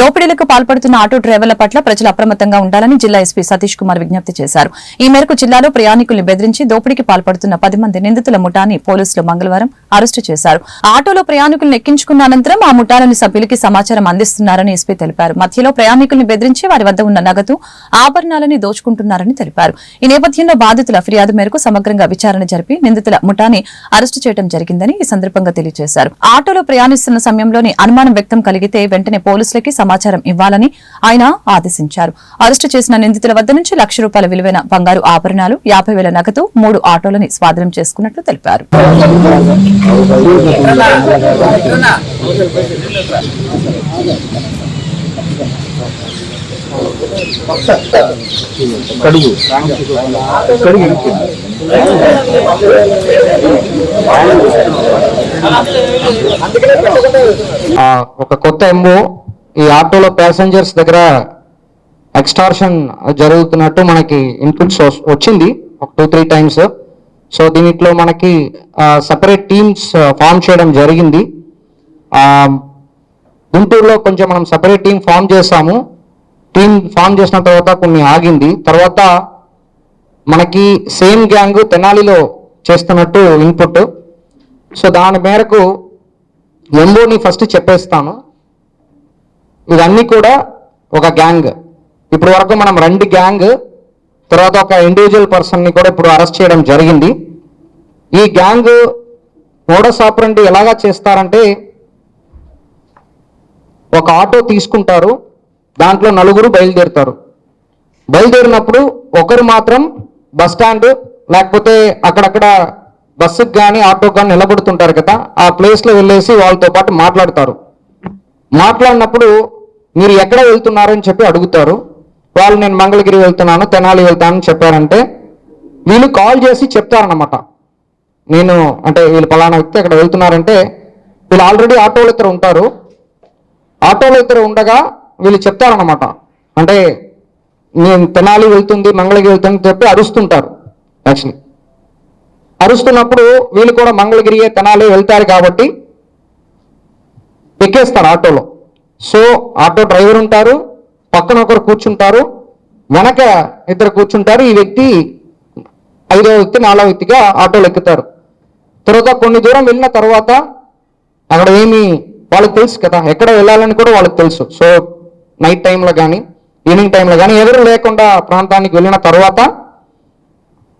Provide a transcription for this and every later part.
దోపిడీలకు పాల్పడుతున్న ఆటో డ్రైవర్ల పట్ల ప్రజలు అప్రమత్తంగా ఉండాలని జిల్లా ఎస్పీ సతీష్ కుమార్ విజ్ఞప్తి చేశారు. ఈ మేరకు జిల్లాలో ప్రయాణికుల్ని బెదిరించి దోపిడీకి పాల్పడుతున్న పది మంది నిందితుల ముఠాని పోలీసులు మంగళవారం అరెస్టు చేశారు. ఆటోలో ప్రయాణికులను ఎక్కించుకున్న అనంతరం ఆ ముఠాలోని సభ్యులకి సమాచారం అందిస్తున్నారని ఎస్పీ తెలిపారు. మధ్యలో ప్రయాణికుల్ని బెదిరించి వారి వద్ద ఉన్న నగదు ఆభరణాలని దోచుకుంటున్నారని తెలిపారు. ఈ నేపథ్యంలో బాధితుల ఫిర్యాదు మేరకు సమగ్రంగా విచారణ జరిపి నిందితుల ముఠాని అరెస్టు చేయడం జరిగిందని ఈ సందర్భంగా తెలియజేశారు. ఆటోలో ప్రయాణిస్తున్న సమయంలోని అనుమానం వ్యక్తం కలిగితే వెంటనే పోలీసులకి సమాచారం ఇవ్వాలని ఆయన ఆదేశించారు. అరెస్టు చేసిన నిందితుల వద్ద నుంచి లక్ష రూపాయల విలువైన బంగారు ఆభరణాలు యాభై వేల నగదు మూడు ఆటోలని స్వాధీనం చేసుకున్నట్లు తెలిపారు. కడుగు. కడుగు. ఒక కొత్త ఎంఓ ఈ ఆటోలో ప్యాసింజర్స్ దగ్గర ఎక్స్టార్షన్ జరుగుతున్నట్టు మనకి ఇన్పుట్స్ వచ్చింది. ఒక టూ త్రీ టైమ్స్ సో దీనిట్లో మనకి సపరేట్ టీమ్స్ ఫామ్ చేయడం జరిగింది. గుంటూరులో కొంచెం మనం సపరేట్ టీం ఫామ్ చేసాము టీం ఫామ్ చేసిన తర్వాత కొన్ని ఆగింది. తర్వాత మనకి సేమ్ గ్యాంగ్ తెనాలిలో చేస్తున్నట్టు ఇన్పుట్ సో దాని మేరకు ఎంబోని ఫస్ట్ చెప్పేస్తాను. ఇవన్నీ కూడా ఒక గ్యాంగ్. ఇప్పుడు వరకు మనం రెండు గ్యాంగ్ తర్వాత ఒక ఇండివిజువల్ పర్సన్ని కూడా ఇప్పుడు అరెస్ట్ చేయడం జరిగింది. ఈ గ్యాంగ్ మోడస్ ఆపరండి ఎలాగా చేస్తారంటే ఒక ఆటో తీసుకుంటారు దాంట్లో నలుగురు బయలుదేరుతారు. బయలుదేరినప్పుడు ఒకరు మాత్రం బస్ స్టాండ్ లేకపోతే అక్కడక్కడ బస్సుకు కానీ ఆటోకి కానీ నిలబడుతుంటారు కదా ఆ ప్లేస్లో వెళ్ళేసి వాళ్ళతో పాటు మాట్లాడతారు. మాట్లాడినప్పుడు మీరు ఎక్కడ వెళ్తున్నారు అని చెప్పి అడుగుతారు. వాళ్ళు నేను మంగళగిరి వెళ్తున్నాను తెనాలి వెళ్తానని చెప్పారంటే వీళ్ళు కాల్ చేసి చెప్తారనమాట నేను అంటే వీళ్ళు పలానా వ్యక్తి అక్కడ వెళ్తున్నారంటే వీళ్ళు ఆల్రెడీ ఆటోలు ఇద్దరు ఉంటారు. ఆటోలు ఇద్దరు ఉండగా వీళ్ళు చెప్తారనమాట అంటే నేను తెనాలి వెళ్తుంది మంగళగిరి వెళ్తుంది చెప్పి అరుస్తుంటారు. యాక్చువల్లీ అరుస్తున్నప్పుడు వీళ్ళు కూడా మంగళగిరి తెనాలి వెళ్తారు కాబట్టి ఎక్కేస్తారు ఆటోలో. సో ఆటో డ్రైవర్ ఉంటారు పక్కన ఒకరు కూర్చుంటారు వెనక ఇద్దరు కూర్చుంటారు ఈ వ్యక్తి ఐదో వ్యక్తి నాలుగో వ్యక్తిగా ఆటోలు ఎక్కుతారు. తర్వాత కొన్ని దూరం వెళ్ళిన తర్వాత అక్కడ ఏమి వాళ్ళకి తెలుసు కదా ఎక్కడ వెళ్ళాలని కూడా వాళ్ళకి తెలుసు. సో నైట్ టైంలో కానీ ఈవినింగ్ టైంలో కానీ ఎవరు లేకుండా ప్రాంతానికి వెళ్ళిన తర్వాత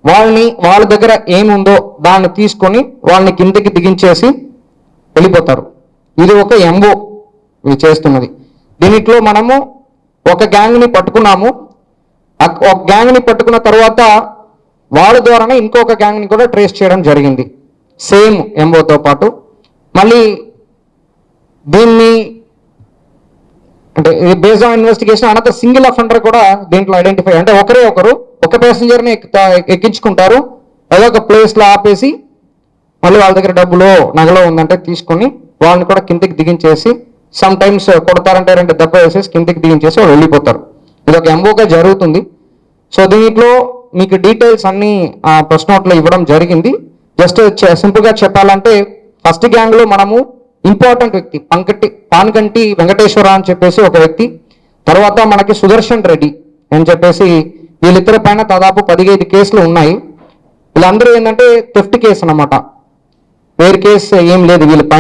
వాళ్ళని వాళ్ళ దగ్గర ఏముందో దాన్ని తీసుకొని వాళ్ళని కిందకి దిగించేసి వెళ్ళిపోతారు. ఇది ఒక ఎంఓ. చేస్తున్నది. దీనిట్లో మనము ఒక గ్యాంగ్ని పట్టుకున్నాము. ఒక గ్యాంగ్ని పట్టుకున్న తర్వాత వాళ్ళ ద్వారానే ఇంకొక గ్యాంగ్ని కూడా ట్రేస్ చేయడం జరిగింది. సేమ్ ఎంఓతో పాటు. మళ్ళీ దీన్ని అంటే బేస్ ఆన్ ఇన్వెస్టిగేషన్ అనంత సింగిల్ అఫెండర్ కూడా దీంట్లో ఐడెంటిఫై అంటే ఒకరే ఒకరు ఒక ప్యాసింజర్ని ఎక్కించుకుంటారు. ఏదో ఒక ప్లేస్లో ఆపేసి మళ్ళీ వాళ్ళ దగ్గర డబ్బులో నగలో ఉందంటే తీసుకొని వాళ్ళని కూడా కిందకి దిగించేసి సమ్ టైమ్స్ uh, కొడతారంటే రెండు దెబ్బ వేసేసి కిందికి దిగించేసి వాళ్ళు వెళ్ళిపోతారు. ఇది ఒక ఎంఓగా జరుగుతుంది. సో దీంట్లో మీకు డీటెయిల్స్ అన్నీ ఆ ప్రెస్ నోట్లో ఇవ్వడం జరిగింది. జస్ట్ సింపుల్గా చెప్పాలంటే ఫస్ట్ గ్యాంగ్లో మనము ఇంపార్టెంట్ వ్యక్తి పంకటి పాన్కంటి వెంకటేశ్వర అని చెప్పేసి ఒక వ్యక్తి తర్వాత మనకి సుదర్శన్ రెడ్డి అని చెప్పేసి వీళ్ళిద్దరి పైన దాదాపు పదిహేను కేసులు ఉన్నాయి. వీళ్ళందరూ ఏంటంటే థెఫ్ట్ కేసు అన్నమాట. వేరే కేసు ఏం లేదు వీళ్ళ పైన.